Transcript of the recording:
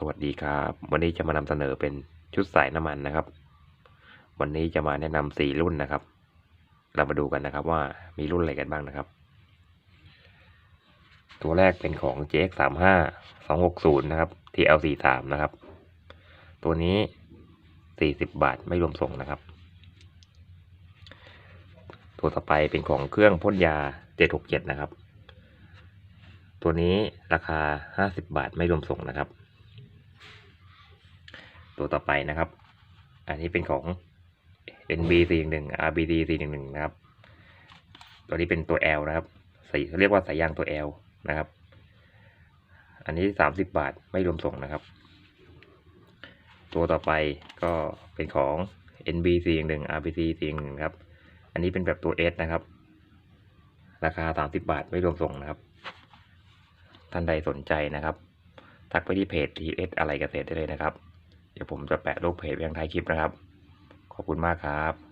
สวัสดีครับ วันนี้จะมานำเสนอเป็นชุดสายน้ำมันนะครับ วันนี้จะมาแนะนำสี่รุ่นนะครับ เรามาดูกันนะครับว่ามีรุ่นอะไรกันบ้างนะครับ ตัวแรกเป็นของ JX 3 5 2 6 0นะครับ TL 4 3นะครับ ตัวนี้ 40 บาทไม่รวมส่งนะครับ ตัวต่อไปเป็นของเครื่องพ่นยา 767 นะครับ ตัวนี้ราคา 50 บาทไม่รวมส่งนะครับ ตัวต่อไปนะครับ อันนี้เป็นของ NB 4 1 RBD 4 1 1นะครับ ตัวนี้เป็นตัว L นะครับสายเรียกว่าสายยางตัว L นะครับ อันนี้ 30 บาทไม่รวมส่งนะครับ ตัวต่อไปก็เป็นของ NB 4 1 RBC 4 1นะครับ อันนี้เป็นแบบตัว S นะครับ ราคา 30 บาทไม่รวมส่งนะครับ ท่านใดสนใจนะครับ ทักไปที่เพจ TS อะไรเกษตรได้เลยนะครับ เดี๋ยวผมจะแปะรูปเพจไว้ข้างท้ายคลิปนะครับ ขอบคุณมากครับ